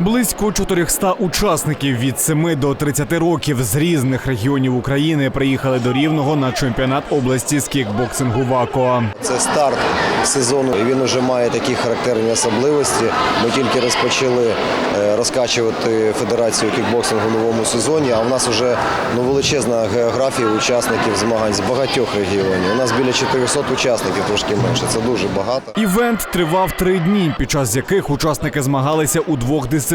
Близько 400 учасників від 7 до 30 років з різних регіонів України приїхали до Рівного на чемпіонат області з кікбоксингу ВАКО. Це старт сезону, і він вже має такі характерні особливості. Ми тільки розпочали е, розкачувати федерацію кікбоксингу в новому сезоні. А в нас вже ну, величезна географія учасників змагань з багатьох регіонів. У нас біля 400 учасників, трошки менше. Це дуже багато. Івент тривав три дні, під час яких учасники змагалися у двох дисциплінах.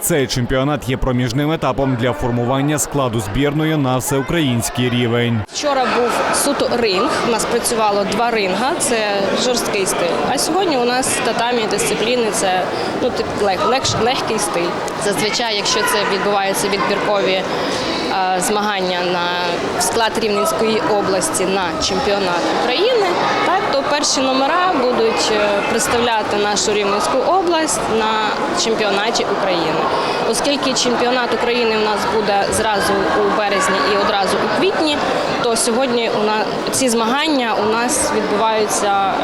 Цей чемпіонат є проміжним етапом для формування складу збірної на всеукраїнський рівень. Вчора був суто ринг. У нас працювало два ринга. Це жорсткий стиль. А сьогодні у нас татамі дисципліни. Це ну тип лег, легкий стиль. Зазвичай, якщо це відбуваються відбіркові е, змагання на склад Рівненської області на чемпіонат України, перші номера будуть е, представляти нашу Рівненську область на чемпіонаті України. Оскільки чемпіонат України у нас буде зразу у березні і одразу у квітні, то сьогодні ці змагання у нас відбуваються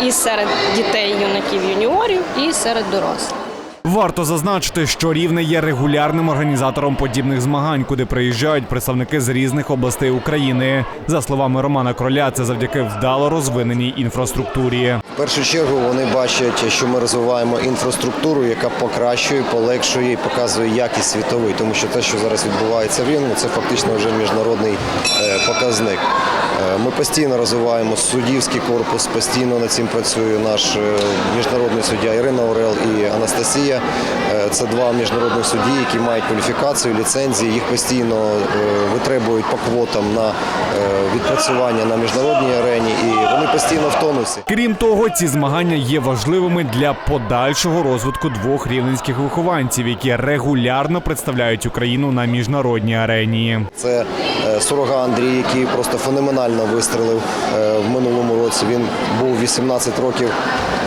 е, і серед дітей, юнаків, юніорів, і серед дорослих. Варто зазначити, що Рівне є регулярним організатором подібних змагань, куди приїжджають представники з різних областей України. За словами Романа Кроля, це завдяки вдало розвиненій інфраструктурі. В першу чергу вони бачать, що ми розвиваємо інфраструктуру, яка покращує, полегшує і показує якість світовий, тому що те, що зараз відбувається в Рівному, це фактично вже міжнародний е, показник. Е, Ми постійно розвиваємо суддівський корпус, постійно над цим працює наш е, міжнародний суддя Ірина Орел і Анастасія. Це два міжнародних судді, які мають кваліфікацію, ліцензії. Їх постійно витребують по квотам на відпрацювання на міжнародній арені, і вони постійно в тонусі. Крім того, ці змагання є важливими для подальшого розвитку двох рівненських вихованців, які регулярно представляють Україну на міжнародній арені. Це е, Сурога Андрій, який просто феноменально вистрелив е, в минулому році. Він був 18 років,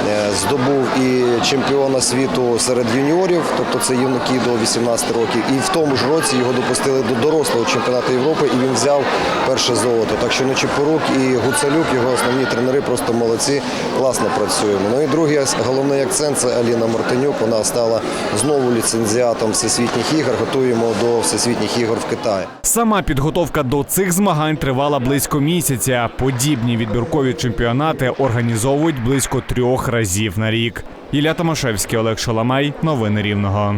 е, здобув і чемпіона світу серед юніорів, тобто це юнаки до 18 років. І в тому ж році його допустили до дорослого чемпіонату Європи, і він взяв перше золото. Так що Нечипорук і Гуцалюк, його основні тренери, просто молодці, класно працюємо. Ну і другий головний акцент це Аліна Мартинюк. Вона стала знову ліцензіатом всесвітніх ігор. Готуємо до всесвітніх ігор в Китаї. Сама підготовка до цих змагань тривала близько місяця. Подібні відбіркові чемпіонати організовують близько трьох разів на рік. Ілля Томашевський, Олег Шаламай. Новини Рівного.